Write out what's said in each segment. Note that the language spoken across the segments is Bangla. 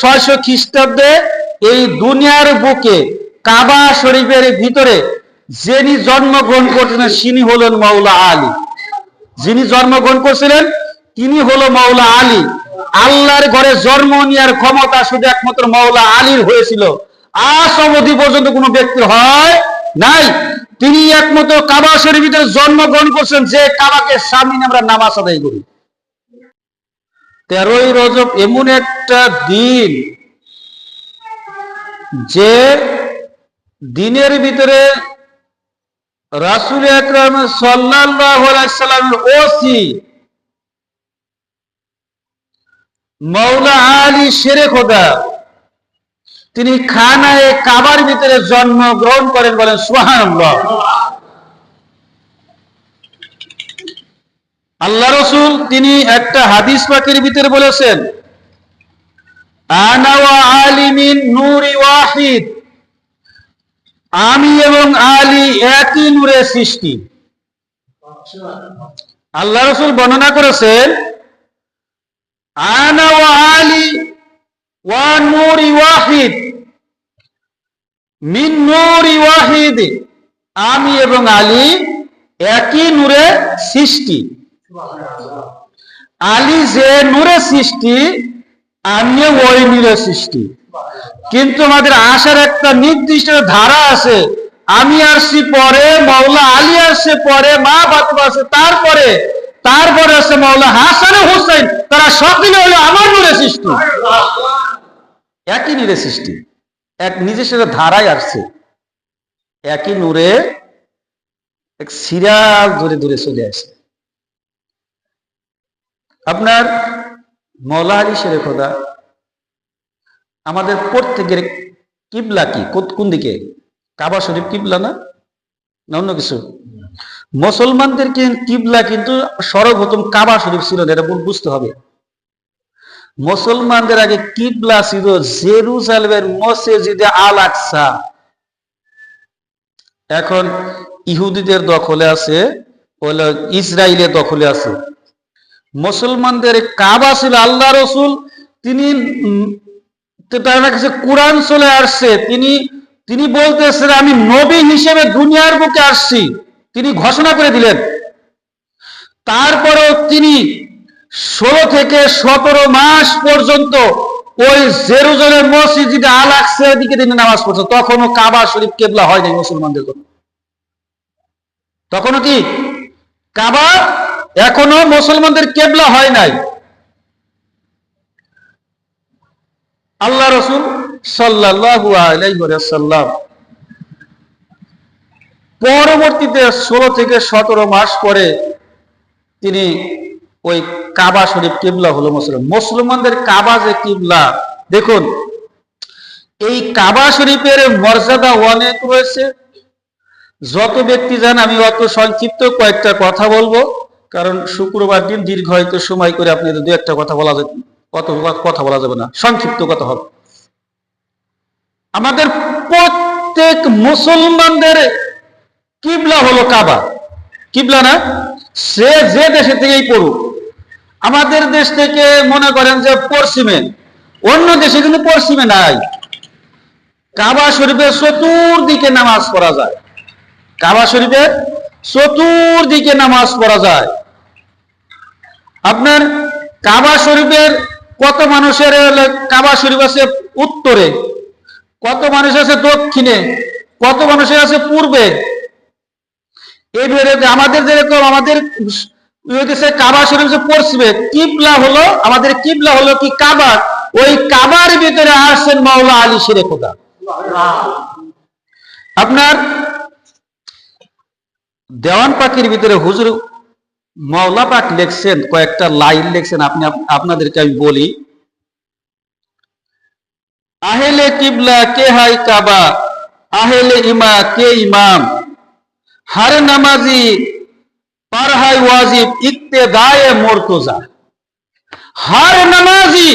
ছয়শো খ্রিস্টাব্দে এই দুনিয়ার বুকে কাবা শরীফের ভিতরে যিনি জন্মগ্রহণ করছিলেন তিনি হলেন মাওলা আলী। যিনি জন্মগ্রহণ করছিলেন, তিনি হলো মাওলা আলী। আল্লাহর ঘরে জন্ম নেওয়ার ক্ষমতা শুধু একমাত্র মাওলা আলীর হয়েছিল। পর্যন্ত কোনো ব্যক্তির হয় নাই। তিনি একমাত্র কাবা শরীফের জন্মগ্রহণ করছেন, যে কাবাকে সামনে আমরা নামাজ আদায় করি। তেরোই রজব এমন একটা দিন যে দিনের ভিতরে রাসুল আকরাম সাল্লামের ওসি মৌলা আলী শেরে খোদা, তিনি খানায় কাবার ভিতরে জন্ম গ্রহণ করেন বলেন সুহান আল্লাহ রসুল তিনি একটা হাদিস পাখির ভিতরে বলেছেন আমি এবং আলী একই নূরের সৃষ্টি। আল্লাহ রসুল বর্ণনা করেছেন, আনা আলী ওয়া নূরি ওয়াহিদ। মিন নূরি ওয়াহিদ। আমি এবং আলী একই নূরে সৃষ্টি। আলী যে নূরে সৃষ্টি, আমিও ওই নূরে সৃষ্টি। কিন্তু আমাদের আসার একটা নির্দিষ্ট ধারা আছে, আমি আসছি পরে মৌলা আলী আসছে পরে, মা বাতবা আছে তারপরে তারপরে আছে মৌলা হাসান হোসেন তারা সকলে হলো আমার নূরে সৃষ্টি। একই নূরে সৃষ্টি, এক নিজস্ব ধারায় আসছে। একই নূরে এক সিরিয়াল ধরে ধরে চলে আসে আপনার মৌলা আলী শেরে খোদা, আমাদের প্রত্যেকের কিবলা কি? কোন দিকে? কাবা শরীফ কিবলা না? না অন্য কিছু? মুসলমানদের কিবলা কিন্তু সর্বপ্রথম কাবা শরীফ ছিল না, এটা বুঝতে হবে। মুসলমানদের আগে কিবলা ছিল জেরুজালেমের মসজিদে আল আকসা। এখন ইহুদিদের দখলে আছে ইসরায়েলের দখলে আছে। মুসলমানদের কাবা ছিল আল্লাহ রসুল, তিনি কোরআন চলে আসছে, তিনি তিনি বলতেছেন, আমি নবী হিসেবে দুনিয়ার বুকে আসছি। তিনি ঘোষণা করে দিলেন। তারপরেও তিনি ষোলো থেকে সতেরো মাস পর্যন্ত ওই জেরুজালেম মসজিদে আল আকসার দিকে তিনি নামাজ পড়ছেন তখনও কাবা শরীফ কেবলা হয় নাই মুসলমানদের জন্য। তখনও কি? কাবা এখনও মুসলমানদের কেবলা হয় নাই। আল্লাহ রসুল আলাইহি পরবর্তীতে ষোলো থেকে সতেরো মাস পরে তিনি ওই কাবা শরীফ কিবলা হলো মুসলমান। মুসলমানদের কাবা যে কিবলা, দেখুন, এই কাবা শরীফের মর্যাদা অনেক রয়েছে। যত ব্যক্তি যান আমি অত সংক্ষিপ্ত কয়েকটা কথা বলব। কারণ শুক্রবার দিন দীর্ঘ হয়তো সময় করে আপনি দু একটা কথা বলা যাবে অত কথা বলা যাবে না, সংক্ষিপ্ত কথা হবে। আমাদের প্রত্যেক মুসলমানদের কিবলা হলো কাবা। কিবলা না? সে যে দেশে থেকেই পড়ুক। আমাদের দেশ থেকে মনে করেন যে পশ্চিমে, অন্য দেশে কিন্তু পশ্চিমে নাই। কাবা শরীফের চতুর্দিকে নামাজ পড়া যায়। কাবা শরীফের চতুর্দিকে নামাজ পড়া যায়। আপনার কাবা শরীফের কত মানুষের কাবা শরীফ আছে উত্তরে, কত মানুষ আছে দক্ষিণে, কত মানুষের আছে পূর্বে? এইভাবে আমাদের যেরকম আমাদের কাবা শরীফ যে পশ্চিমে কিবলা হলো, আমাদের কিবলা হলো কি কাবা? ওই কাবার ভিতরে আসছেন মাওলা আলী শেরে খোদা। আপনার দেওয়ান পাখির ভিতরে হুজুর মাওলা পাক লেখছেন, কয়েকটা লাইন লেখছেন, আপনি আপনাদেরকে আমি বলি। আহেলে কিবলা কে হাই কাবা? আহেলে ইমা কে ইমাম? হার নামাজি পারহাই ওয়াজিব ইক্তেদায়ে মুরতজা। হার নামাজি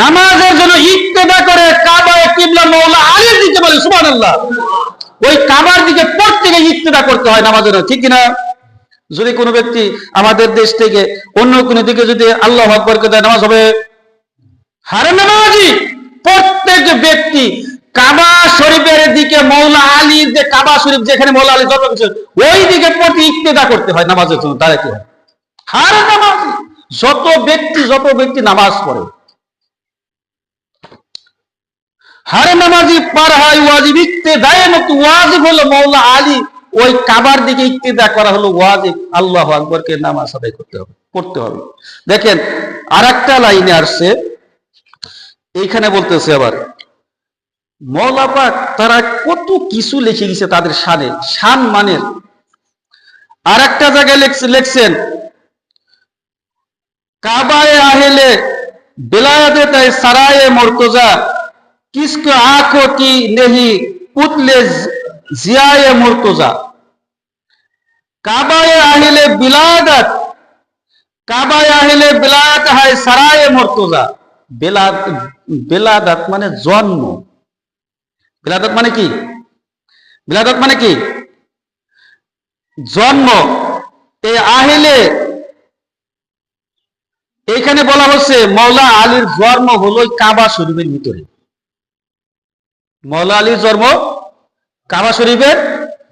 নামাজের জন্য ইক্তেদা করে কাবায় কিবলা মৌলা আলীর দিকে বলে, সুবহানাল্লাহ। ওই কাবার দিকে প্রত্যেকে ইক্তেদা করতে হয় নামাজের ঠিক কিনা? যদি কোনো ব্যক্তি আমাদের দেশ থেকে অন্য কোনো দিকে যদি আল্লাহ আকবরকে দেয়, নামাজ হবে? হারে নামাজি। প্রত্যেক ব্যক্তি কাবা শরীফের দিকে মৌলা আলীর যে কাবা শরীফ যেখানে মৌলা আলী জন্ম করেছেন ওই দিকে প্রতি ইক্তেদা করতে হয় নামাজের জন্য তারা কি হয়? হারে নামাজি। যত ব্যক্তি যত ব্যক্তি নামাজ পড়ে হারে নামাজি পার হয় ওয়াজিব ইক্তেদায় মতো ওয়াজিব হলো মৌলা আলী। ওই কাবার দিকে ইক্তেদা করা হলো ওয়াজিব। আল্লাহ আকবরকে নামাজ আদায় করতে হবে করতে হবে। দেখেন আর একটা লাইনে আসছে। এইখানে বলতেছে আবার মৌলা পাক তারা কত কিছু লিখে গেছে তাদের শানে শান মানের আর একটা জায়গায় লিখছে- লিখছেন, কাবায় আহেলে বেলায়াতে তাই সারায়ে মর্তজা কিসকো কি নেহি পুতলে জিয়ায়ে মর্তজা কাবায় আহিলে বিলাদত কাবায় আহিলে বিলাত হয় সারায়ে মর্তজা বেলাদ বেলাদাত মানে জন্ম বিলাদত মানে কি বিলাদত মানে কি জন্ম এই আহিলে এখানে বলা হচ্ছে মৌলা আলীর জন্ম হলো কাবা শরীফের ভিতরে। মৌলা আলীর জন্ম কাবা শরীফের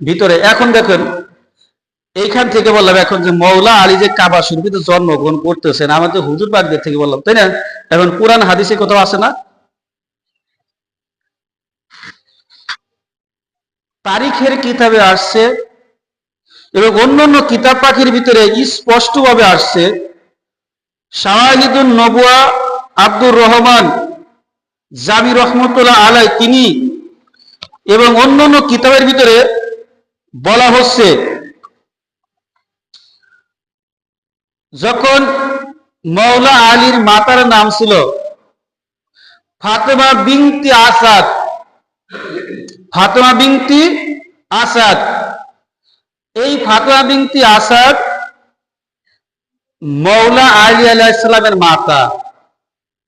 ভিতরে। এখন দেখেন, এইখান থেকে বললাম এখন যে মৌলা আলী যে কাবা শরীফে জন্মগ্রহণ করতেছেন আমাদের হুজুর পাকদের থেকে বললাম, তাই না? এখন কোরআন, হাদিসে কোথাও আছে না? তারিখের কিতাবে আসছে এবং অন্যান্য কিতাব পাখির ভিতরে স্পষ্টভাবে আসছে শাহিদুল নবুয়া আব্দুর রহমান জামি রহমতুল্লাহ আলাই তিনি এবং অন্যান্য কিতাবের ভিতরে বলা হচ্ছে, যখন মৌলা আলীর মাতার নাম ছিল, ফাতেমা বিংতি আসাদ, ফাতেমা বিংতি আসাদ, এই ফাতেমা বিংতি আসাদ মৌলা আলী আলাইসালামের মাতা,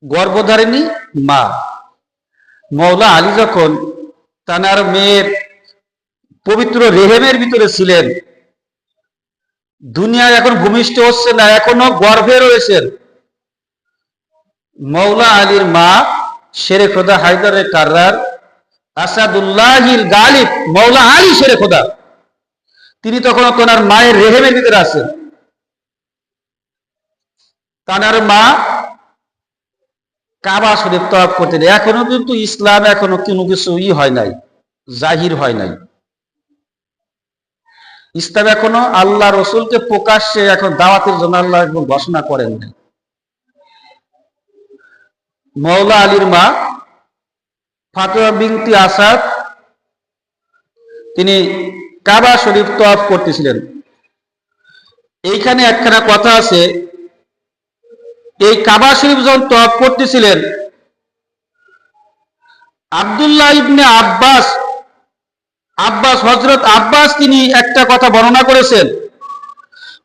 গর্ভধারিণী মা। মৌলা আলী যখন তানার মেয়ের পবিত্র রেহেমের ভিতরে ছিলেন, দুনিয়ায় এখন ভূমিষ্ঠ হচ্ছে না, এখনও গর্ভে রয়েছেন। মৌলা আলীর মা শেরে খোদা হায়দারের কার্রার, আসাদুল্লাহিল গালিব মৌলা আলী শেরে খোদা তিনি তখন ওনার মায়ের রেহেমের ভিতরে আছেন। তানার মা কাবা শরীফ তফ করতেন এখনও কিন্তু ইসলাম এখনও কোনো কিছু ই হয় নাই, জাহির হয় নাই। ইসলাম এখনও আল্লাহ রসুলকে প্রকাশ্যে এখন দাওয়াতের জন্য আল্লাহ এখন ঘোষণা করেন নাই। মৌলা আলীর মা ফাতেমা বিনতি আসাদ, তিনি কাবা শরীফ তফ করতেছিলেন। এইখানে একখানা কথা আছে এই কাবা শরীফ যখন তফ করতেছিলেন, আব্দুল্লাহ ইবনে আব্বাস আব্বাস হজরত আব্বাস তিনি একটা কথা বর্ণনা করেছেন।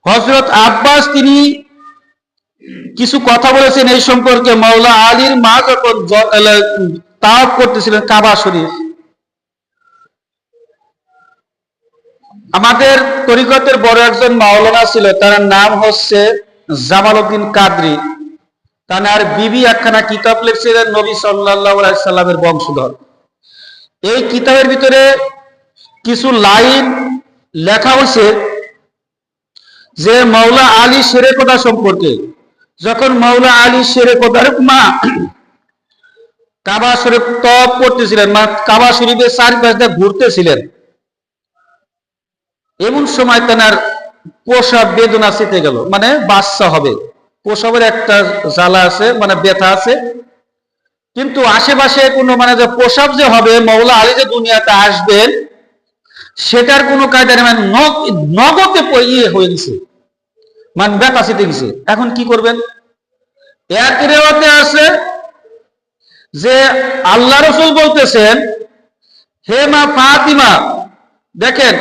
হজরত আব্বাস তিনি কিছু কথা বলেছেন এই সম্পর্কে। মাওলা আলীর মা যখন তাওয়াফ করতেছিলেন কাবা শরীফ। আমাদের তরিকতের বড় একজন মাওলানা ছিল, তার নাম হচ্ছে জামাল উদ্দিন কাদরি। তার বিবি একখানা কিতাব লিখছিলেন নবী সাল্লাহ সাল্লামের বংশধর। এই কিতাবের ভিতরে কিছু লাইন লেখা হয়েছে যে মাওলা আলী শেরে কোদা সম্পর্কে। যখন মাওলা আলী শেরে কোদার মা কাবা শরীফ তপ করতেছিলেন, মা কাবা শরীফের চারিপাশ ঘুরতেছিলেন, এমন সময় তেনার প্রসাব বেদনা চেতে গেল মানে বাচ্চা হবে। প্রসবের একটা জ্বালা আছে মানে ব্যথা আছে। কিন্তু আশেপাশে কোনো মানে যে প্রসাব যে হবে মৌলা আলী যে দুনিয়াতে আসবেন, সেটার কোনো কায়দা মানে নগ- নগদে ইয়ে হয়ে গেছে। মানে ব্যথা চেতে গেছে। এখন কি করবেন? এক রেওয়াতে আছে যে আল্লাহ রসুল বলতেছেন, হে মা ফাতিমা দেখেন,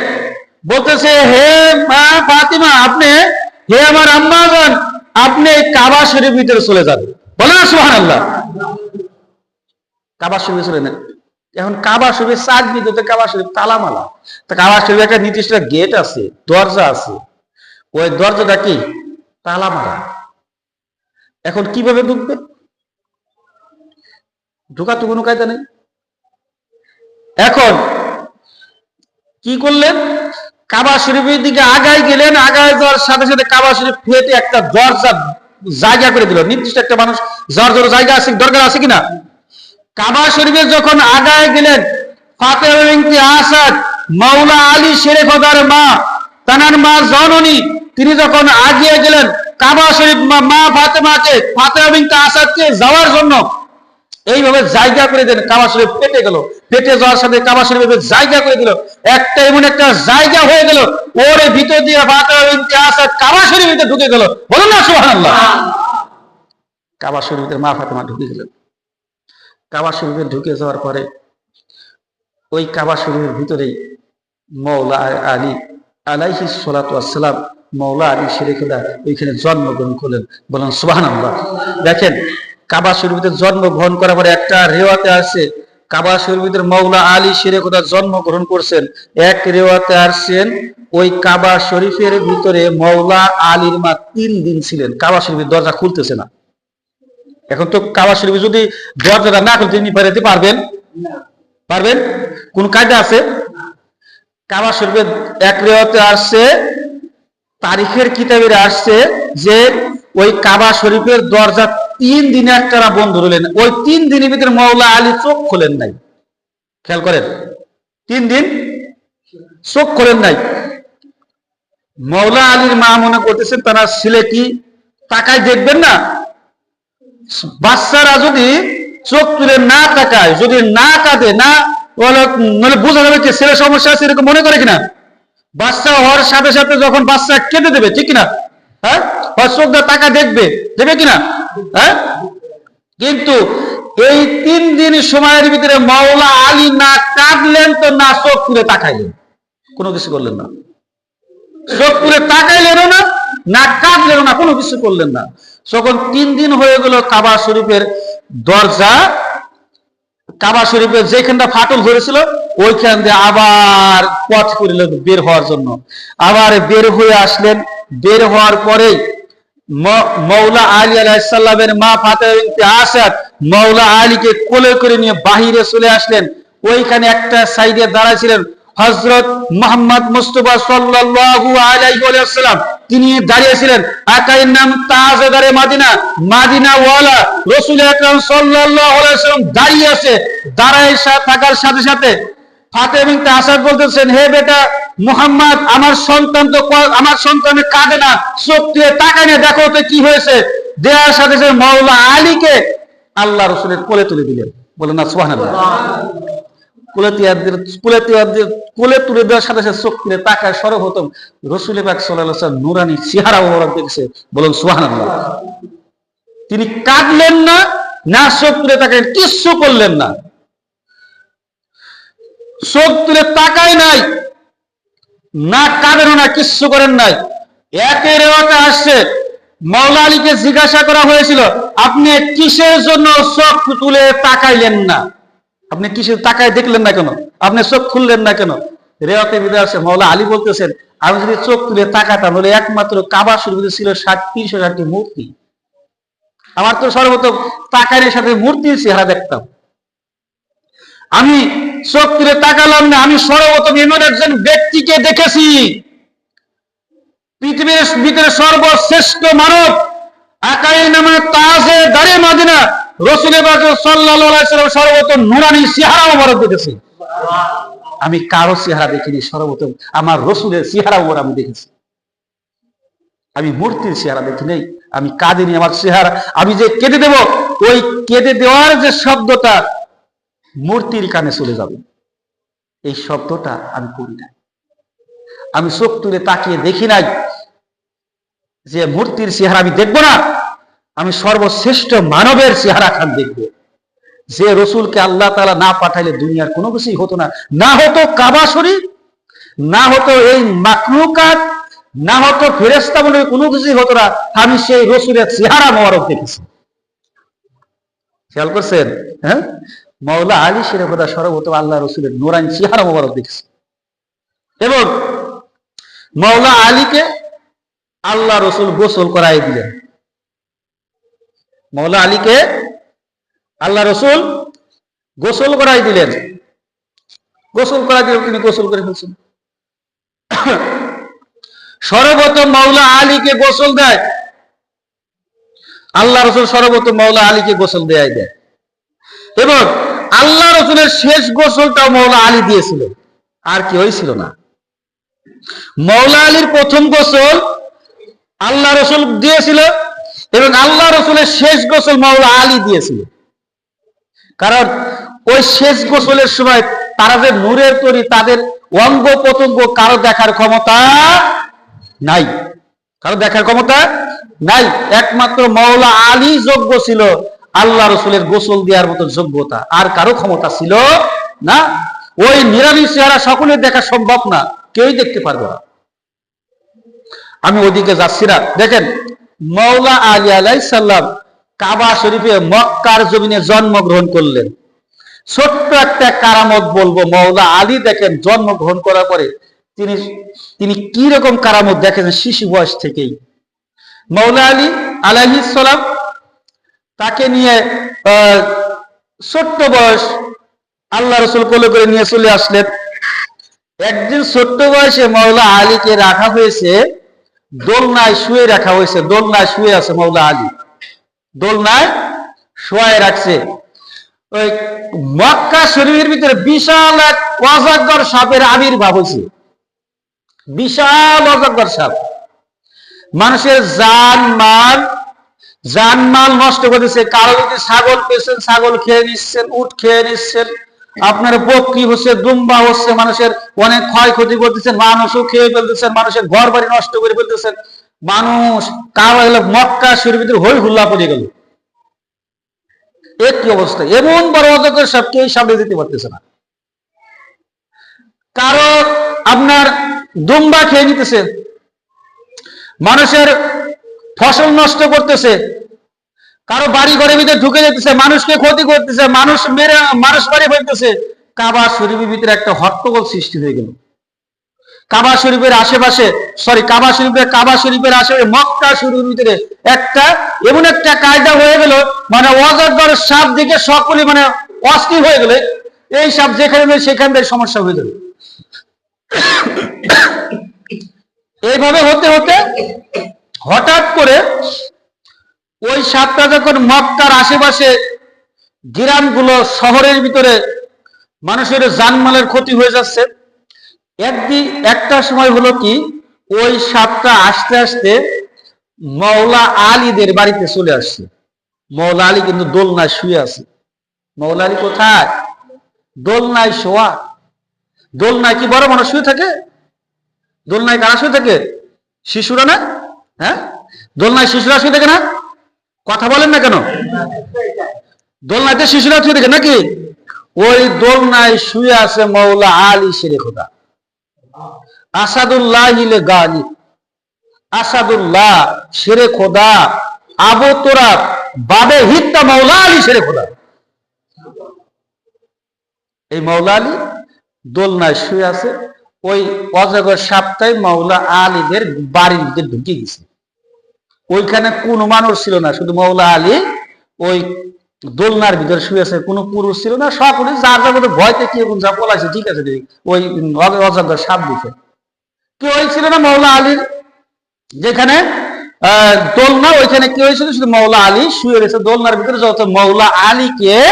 বলতেছে, হে মা ফাতিমা, আপনি, হে আমার আম্মা আপনি কাবা শরীফ ভিতরে চলে যান। বলে না সুহান আল্লাহ কাবা শরীফে চলে নেন এখন কাবা শরীফের চার ভিতরে কাবা শরীফ তালামালা, তা কাবা শরীফে একটা নির্দিষ্ট গেট আছে, দরজা আছে। ওই দরজাটা কি? তালা মারা এখন কীভাবে ঢুকবে? ঢোকা তো কোনো কায়দা নেই। এখন কি করলেন? কাবা শরীফের দিকে আগায় গেলেন, আগায় যাওয়ার সাথে সাথে কাবা শরীফ ফেটে একটা দরজা জায়গা করে দিল। নির্দিষ্ট একটা মানুষ যার জন্য জায়গা আছে, দরকার আছে কিনা? কাবা শরীফে যখন আগায় গেলেন বিনতে আসাদ, মাওলা আলী শেরে খোদার মা, তানার মা জননী, তিনি যখন আগিয়ে গেলেন, কাবা শরীফ মা ফাতেমাকে বিনতে আসাদকে যাওয়ার জন্য এইভাবে জায়গা করে দেন, কাবা শরীফ ফেটে গেল। ফেটে যাওয়ার সাথে কাবা শরীফ জায়গা করে দিল। একটা এমন একটা জায়গা হয়ে গেল, ওর ভিতর দিয়ে আসাদ কাবা শরীফে ঢুকে গেল। বলুন না, সুবহানাল্লাহ। কাবা শরীফের মা ফাতেমা ঢুকে গেলেন। কাবা শরীফে ঢুকে যাওয়ার পরে ওই কাবা শরীফের ভিতরেই মৌলা আলী আলাইহি সালাম মৌলা আলী শেরেখুদা ওইখানে জন্মগ্রহণ করলেন। বলেন সুবাহান দেখেন কাবা শরীফের জন্মগ্রহণ করার পরে একটা রেওয়াতে আসছে কাবা শরীফের মৌলা আলী শেরেখুদা জন্মগ্রহণ করছেন। এক রেওয়াতে আসছেন, ওই কাবা শরীফের ভিতরে মৌলা আলীর মা তিন দিন ছিলেন। কাবা শরীফের দরজা খুলতেছে না। এখন তো কাবা শরীফে যদি দরজাটা না খুলতে তিনি বেরোতে পারবেন? পারবেন? কোন কায়দা আছে? কাবা শরীফের এক রেওয়াতে আসছে, তারিখের কিতাবের আসছে যে ওই কাবা শরীফের দরজা তিন দিনে একটানা বন্ধ রইলেন। ওই তিন দিনের ভিতরে মৌলা আলী চোখ খোলেন নাই। খেয়াল করেন, তিন দিন চোখ খোলেন নাই। মৌলা আলীর মা মনে করতেছেন, তারা কি তাকায় দেখবেন না? বাচ্চারা যদি চোখ তুলে না তাকায়, যদি না কাঁদে, না বোঝা যাবে কি ছেলে সমস্যা আছে এরকম মনে করে কিনা? বাচ্চা হওয়ার সাথে সাথে যখন বাচ্চা কেঁদে দেবে, ঠিক কিনা? হ্যাঁ? দিয়ে টাকা দেখবে। দেবে কিনা? হ্যাঁ? কিন্তু এই তিন দিন সময়ের ভিতরে মাওলা আলী না কাঁদলেন তো না চোখ তুলে তাকাইলেন। কোনো কিছু করলেন না। চোখ তুলে তাকাইলেনও না না কাঁদলেনও না, কোনো কিছু করলেন না। যখন তিন দিন হয়ে গেল কাবা শরীফের দরজা, কাবা শরীফের যেখানটা ফাটল ধরেছিল, ওইখান দিয়ে আবার পথ করিল বের হওয়ার জন্য। আবার বের হয়ে আসলেন বের হওয়ার পরেই মৌলা আলী আলাইসাল্লামের মা ফাতে আসাদ মৌলা আলীকে কোলে করে নিয়ে বাহিরে চলে আসলেন। ওইখানে একটা সাইডে দাঁড়াইছিলেন হজরত মোহাম্মদ মুস্তফা সাল্লাল্লাহু আলাইহি ওয়াসাল্লাম। তিনি দাঁড়িয়েছিলেন আকাইর নাম তাজদারে মাদিনা মাদিনা ওয়ালা রাসূল আকরাম ওয়াসাল্লাম দাঁড়িয়ে আছে, দাঁড়ায় থাকার সাথে সাথে বলতেছেন, হে বেটা আমার সন্তান তো আমার কাঁদে না চোখ দিয়ে তাকায় না, দেখো তো কি হয়েছে। দেওয়ার সাথে মাওলা আলীকে আল্লাহ রসুলের কোলে তুলে দিলেন। বলেন না তুলে তাকায় সর্বপ্রথম রসুল নুরানি চেহারা মোবারক দেখেছে বলুন সুবহানাল্লাহ। তিনি কাঁদলেন না না চোখ তুলে তাকায় কিচ্ছু করলেন না। চোখ তুলে তাকায় নাই না কাঁদেন না, কিচ্ছু করেন নাই। একের রেওয়াতে আসছে। মাওলা আলীকে জিজ্ঞাসা করা হয়েছিল, আপনি কিসের জন্য চোখ তুলে তাকাইলেন না? আপনি কিসের তাকায় দেখলেন না কেন? আপনি চোখ খুললেন না কেন? রেওয়াতে বিদায় আসে মাওলা আলী বলতেছেন, আমি যদি চোখ তুলে তাকাতাম হলে একমাত্র কাবা শুরু ছিল ষাট তিনশো ষাটটি মূর্তি। আমার তো সর্বপ্রথম তাকাইয়ের সাথে মূর্তির চেহারা দেখতাম। আমি চোখ তুলে তাকালাম না, আমি সর্বপ্রথম এমন একজন ব্যক্তিকে দেখেছি। পৃথিবীর ভিতরে সর্বশ্রেষ্ঠ মানব আকাই নামে তাজে দাঁড়িয়ে মাদিনা দেখেছি। আমি কারও চেহারা দেখিনি, সর্বপ্রথম আমার রসুলের চেহারা ওর আমি দেখেছি। আমি মূর্তির চেহারা দেখি নেই, আমি কাঁদিনি আমার চেহারা আমি যে কেঁদে দেব, ওই কেঁদে দেওয়ার যে শব্দটা মূর্তির কানে চলে যাবে। এই শব্দটা আমি করি নাই। আমি চোখ তুলে তাকিয়ে দেখি নাই যে মূর্তির চেহারা আমি দেখব না। আমি সর্বশ্রেষ্ঠ মানবের চেহারা খান দেখব। যে রসুলকে আল্লাহ তালা না পাঠাইলে দুনিয়ার কোনো কিছুই হতো না। না হতো কাবা শরীফ, না হতো এই মাকলুকাত না হতো ফেরেস্তা বলে কোনো কিছুই হতো না। আমি সেই রসুলের চেহারা মোবারক দেখেছি। খেয়াল করছেন? হ্যাঁ? মাওলা আলী সেরে কথা সর্বপ্রথম আল্লাহ রসুলের নোরান চেহারা মোবারক দেখেছি। এবং মৌলা আলীকে আল্লাহ রসুল গোসল করাই দিলেন। মৌলা আলীকে আল্লাহ রসুল গোসল করাই দিলেন। গোসল করাই দিলেন তিনি গোসল করে ফেলছেন। সর্বপ্রথম মৌলা আলীকে গোসল দেয়। আল্লাহ রসুল সর্বপ্রথম মৌলা আলীকে গোসল দেয় দেয়। এবং আল্লাহ রসুলের শেষ গোসলটাও মৌলা আলী দিয়েছিল। আর কি হয়েছিল না? মৌলা আলীর প্রথম গোসল আল্লাহ রসুল দিয়েছিল এবং আল্লাহ রসুলের শেষ গোসল মৌলা আলী দিয়েছিল। কারণ ওই শেষ গোসলের সময় তারা যে নূরের তৈরি, তাদের অঙ্গ প্রত্যঙ্গ কারও দেখার ক্ষমতা নাই। কারও দেখার ক্ষমতা নাই। একমাত্র মৌলা আলী যোগ্য ছিল আল্লাহ রসুলের গোসল দেওয়ার মতো যোগ্যতা। আর কারও ক্ষমতা ছিল না। ওই নিরামিষ চেহারা সকলের দেখা সম্ভব না। কেউই দেখতে পারবে না। আমি ওদিকে যাচ্ছি না। দেখেন মৌলা আলী আলাইসাল্লাম কাবা শরীফে মক্কার জমিনে জন্মগ্রহণ করলেন। ছোট্ট একটা কারামত বলব মৌলা আলী দেখেন জন্মগ্রহণ করার পরে তিনি তিনি কি রকম কারামত দেখেছেন শিশু বয়স থেকেই। মৌলা আলী আলাইহিস সালাম তাকে নিয়ে ছোট্ট বয়স আল্লাহ রসুল কোলে করে নিয়ে চলে আসলেন। একদিন ছোট্ট বয়সে মৌলা আলীকে রাখা হয়েছে, দোলনায় শুয়ে রাখা হয়েছে, দোলনায় শুয়ে আছে মৌলা আলী। দোলনায় শোয়ায় রাখছে। ওই মক্কা শরীরের ভিতরে বিশাল এক অজাগর সাপের আবির্ভাব হয়েছে। বিশাল অজাগর সাপ। মানুষের জান, মাল জানমাল নষ্ট করে দিচ্ছে কারও যদি ছাগল পেয়েছেন, ছাগল খেয়ে নিচ্ছেন, উট খেয়ে নিচ্ছেন, আপনার বকরি হচ্ছে, দুম্বা হচ্ছে, মানুষের অনেক ক্ষয়ক্ষতি করতেছেন মানুষও খেয়ে ফেলতেছেন, মানুষের ঘর বাড়ি নষ্ট করে ফেলতেছেন। মানুষ, কারও হলো মক্কা শরীর হই হুল্লা পড়ে গেল। একই অবস্থা? এমন বড় অজগর সব কেউ সামনে দিতে পারতেছে না। কারও আপনার দুম্বা খেয়ে নিতেছে, মানুষের ফসল নষ্ট করতেছে। কারও বাড়ি ঘরের ভিতরে ঢুকে যেতেছে, মানুষকে ক্ষতি করতেছে, মানুষ মেরে, মানুষ বাড়ি ফেলতেছে। কাবা শরীফের ভিতরে একটা হট্টগোল সৃষ্টি হয়ে গেল। কাবা শরীফের আশেপাশে সরি কাবা শরীফের কাবা শরীফের আশেপাশে, মক্কা শরীফের ভিতরে একটা, এমন একটা কায়দা হয়ে গেল মানে অজগর সাপ দিকে সকলে মানে অস্থির হয়ে গেলে, এই সাপ যেখানে নেই সেখান থেকে সমস্যা হয়ে যাবে। এইভাবে হতে হতে হঠাৎ করে ওই সাপটা যখন মক্কার আশেপাশে গ্রামগুলো শহরের ভিতরে মানুষের জানমালের ক্ষতি হয়ে যাচ্ছে একদিন একটা সময় হলো কি, ওই সাপটা আস্তে আস্তে মৌলা আলীদের বাড়িতে চলে আসছে। মৌলা আলী কিন্তু দোলনায় শুয়ে আছে। মৌলা আলী কোথায়? দোলনায় শোয়া। দোলনায় কি বড় মানুষ শুয়ে থাকে? দোলনায় কারা শুয়ে থাকে? শিশুরা না? হ্যাঁ? দোলনায় শিশুরা শুয়ে থাকে না? কথা বলেন না কেন? দোলনাতে শিশুরা শুয়ে থাকে নাকি? ওই দোলনায় শুয়ে আছে মৌলা আলী শেরে খোদা। আসাদুল্লাহ গালি আসাদুল্লাহ শেরে খোদা। আবু তোরা বাবে হিত্তা মৌলা আলী শেরে খোদা। এই মৌলা আলী দোলনায় শুয়ে আছে ওই অজগর সাপ্তাহে মৌলা আলীদের বাড়ির ভিতরে ঢুকে গেছে ওইখানে কোনো মানুষ ছিল না, শুধু মৌলা আলী, ওই দোলনার ভিতরে শুয়ে আছে, কোনো পুরুষ ছিল না সকলে যার যার মধ্যে ভয়তে কি এখন যা পলাইছে ঠিক আছে। ওই অজ- অজগর সাপ দিছে। কেউ ছিল না মৌলা আলীর, যেখানে দোলনা, ওইখানে কি হয়েছিল শুধু মৌলা আলী শুয়ে রয়েছে। দোলনার ভিতরে যত মৌলা আলীকে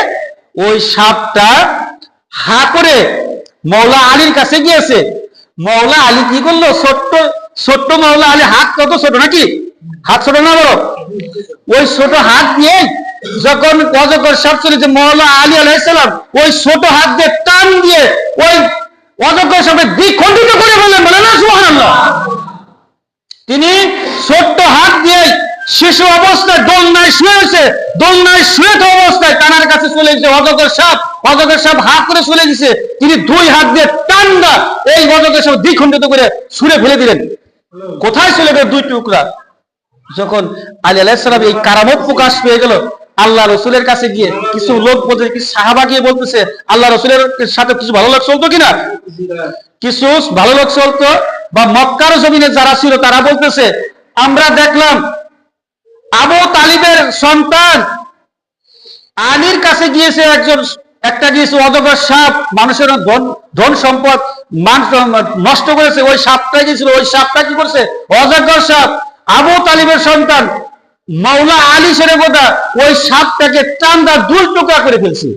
ওই সাপটা হা করে মৌলা আলীর কাছে গিয়েছে। মৌলা আলী কি করল? ছোট্ট ছোট্ট মৌলা আলী, হাত কত ছোট নাকি? হাত ছোট না বড়? ওই ছোট হাত দিয়ে যখন অজগর সাপ চলেছে মৌলা আলী আলাইসালাম ওই ছোট হাত দিয়ে টান দিয়ে ওই অজগর সাপে দ্বিখণ্ডিত করে বললেন, বলে না সুবহানাল্লাহ তিনি ছোট্ট হাত দিয়ে শিশু অবস্থায় দোলনায় শুয়েছে। দোলনায় শুয়ে থাকা অবস্থায় কানার কাছে চলে গেছে অজগর সাপ। অজগর সাপ হাত করে চলে গেছে। তিনি দুই হাত দিয়ে টান্ডা এই অজগর সাপ দ্বিখণ্ডিত করে ছুঁড়ে ফেলে দিলেন। কোথায় চলে গেল দুই টুকরা? যখন আলী আলাইসালাম এই কারামত প্রকাশ পেয়ে গেল, আল্লাহ রসুলের কাছে গিয়ে কিছু লোক বলতে সাহাবা গিয়ে বলতেছে, আল্লাহ রসুলের সাথে কিছু ভালো লোক চলতো কিনা? কিছু ভালো লোক চলতো বা মক্কার জমিনে যারা ছিল তারা বলতেছে, আমরা দেখলাম আবু তালিবের সন্তান আলীর কাছে গিয়েছে একজন একটা গিয়েছে অজগর সাপ মানুষের ধন ধন সম্পদ মান নষ্ট করেছে ওই সাপটা গিয়েছিল ওই সাপটা কি করছে? অজগর সাপ আবু তালিবের সন্তান মাওলা আলী সেরে বোধা ওই সাপটাকে টান্দা দুল টুকরা করে ফেলছে।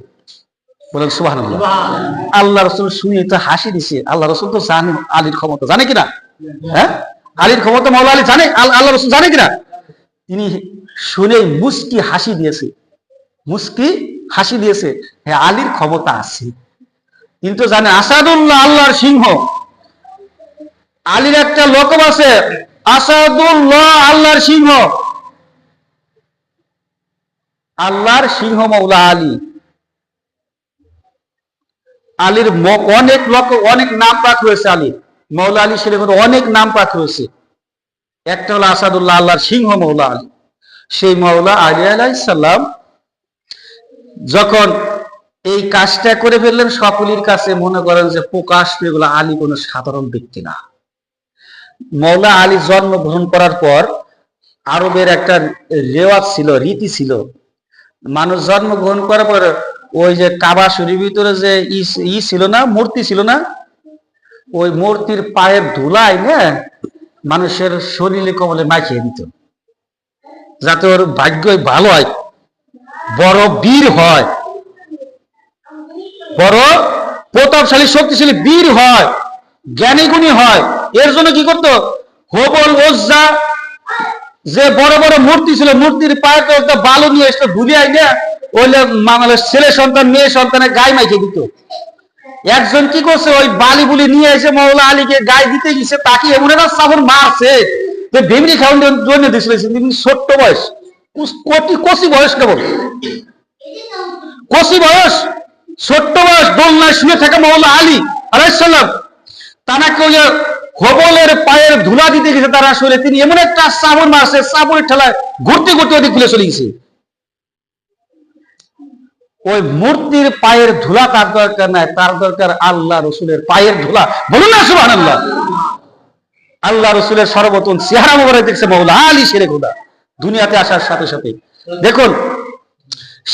বলেন সুবাহ আল্লাহ রসুল শুনে তো হাসি দিছে। আল্লাহ রসুল তো জানে আলীর ক্ষমতা জানে কিনা? হ্যাঁ? আলীর ক্ষমতা মাওলা আলী জানে আল- আল্লাহ রসুল জানে কিনা? তিনি শুনে মুস্কি হাসি দিয়েছে। মুস্কি হাসি দিয়েছে হ্যাঁ আলীর ক্ষমতা আছে। কিন্তু জানে আসাদুল্লাহ আল্লাহর সিংহ। আলীর একটা লোকব আছে, আসাদুল্লাহ আল্লাহর সিংহ। আল্লাহর সিংহ মৌলা আলী। আলীর অনেক লোক, অনেক নাম পাক হয়েছে আলীর মৌলা আলী সেরকম অনেক নাম পাক হয়েছে একটা হলো আসাদুল্লাহ, আল্লাহর সিংহ মৌলা আলী। সেই মৌলা আলী আলাইসাল্লাম যখন এই কাজটা করে ফেললেন, সকলের কাছে মনে করেন যে প্রকাশ পেয়ে আলী কোনো সাধারণ ব্যক্তি না। মৌলা আলী জন্মগ্রহণ করার পর আরবের একটা রেওয়াজ ছিল, রীতি ছিল। মানুষ জন্মগ্রহণ করার পর ওই যে কাবা শরীর ভিতরে যে ই ছিল না, মূর্তি ছিল না? ওই মূর্তির পায়ের ধুলাই না মানুষের শরীরে কমলে মাখিয়ে দিত। যাতে ওর ভাগ্য ভালো হয়। বড় বীর হয়। বড় প্রতাপশালী, শক্তিশালী বীর হয়। জ্ঞানী গুণী হয়। এর জন্য কি করতো? হবল ওজ্জা, যে বড় বড় মূর্তি ছিল, মূর্তির পায়ে একটা বালু নিয়ে এসে ধুলি আইনে ওইলে মানুষ ছেলে সন্তান, মেয়ে সন্তানের গায়ে মাইকে দিত। একজন কি করছে, ওই বালি বুলি নিয়ে এসে মৌলা আলীকে গায়ে দিতে গেছে, তাকে এমন একটা সাবন মারছে যে ভেমরি খাওয়ান জন্য দিছিল ছোট্ট বয়স। কটি কষি বয়স কেবল? কষি বয়স? ছোট্ট বয়স, দোলনায় শুয়ে থাকা মৌলা আলী আলাইসাল্লাম ওই যে হবলের পায়ের ধুলা দিতে গেছে, তারা আসলে তিনি এমন একটা সাবন মারছে, সাবনের ঠেলায় ঘুরতে ঘুরতে ওদিক খুলে চলে গেছে। ওই মূর্তির পায়ের ধুলা তার দরকার নাই, তার দরকার আল্লাহ রসুলের পায়ের ধুলা। বলুন না সুবাহ আল্লাহ আল্লাহ রসুলের সর্বতন চেহারা মোবারক দেখছে মৌলা আলী সেরে খোদা। দুনিয়াতে আসার সাথে সাথে। দেখুন,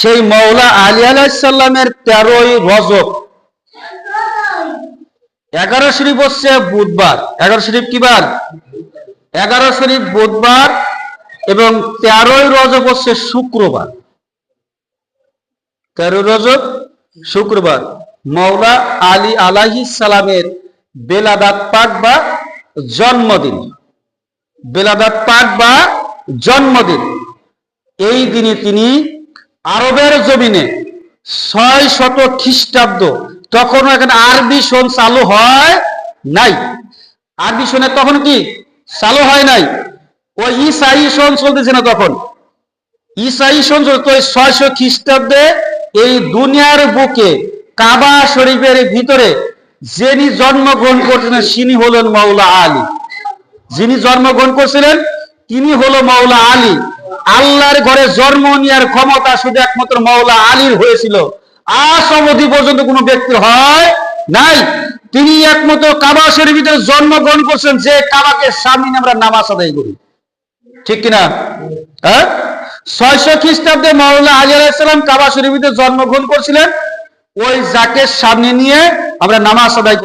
সেই মৌলা আলী আলাইসাল্লামের তেরোই রজব। এগারো শরীফ হচ্ছে বুধবার। এগারো শরীফ কি বার? এগারো শরীফ বুধবার এবং তেরোই রজব হচ্ছে শুক্রবার। তেরো রজব, শুক্রবার। মৌলা আলী আলাহি সালামের বেলাদাত পাক বা জন্মদিন। বেলাদাত পাক বা জন্মদিন। এই দিনে তিনি আরবের জমিনে ছয় শত খ্রিস্টাব্দ তখন এখানে আরবি সন চালু হয় নাই। আরবি সনে তখন কি? চালু হয় নাই। ওই ইসাই সন চলতেছে না তখন। ইসাই সংসদ তো ছয়শো খ্রিস্টাব্দে এই দুনিয়ার বুকে কাবা শরীফের ভিতরে যিনি জন্মগ্রহণ করছিলেন তিনি হলেন মাওলা আলী। যিনি জন্মগ্রহণ করছিলেন, তিনি হলো মাওলা আলী। আল্লাহর ঘরে জন্ম নেওয়ার ক্ষমতা শুধু একমাত্র মাওলা আলীর হয়েছিল। আজ অবধি পর্যন্ত কোনো ব্যক্তির হয় নাই। তিনি একমাত্র কাবা শরীফের ভিতরে জন্মগ্রহণ করছেন যে কাবাকে সামনে আমরা নামাজ আদায় করি। ঠিক কিনা? হ্যাঁ? ছয়শো খ্রিস্টাব্দে মাওলানা আলী আলাইসালাম কাবা শরীফিতে জন্মগ্রহণ করছিলেন। ওই জাকের সামনে নিয়ে আমরা নামাজ আদায়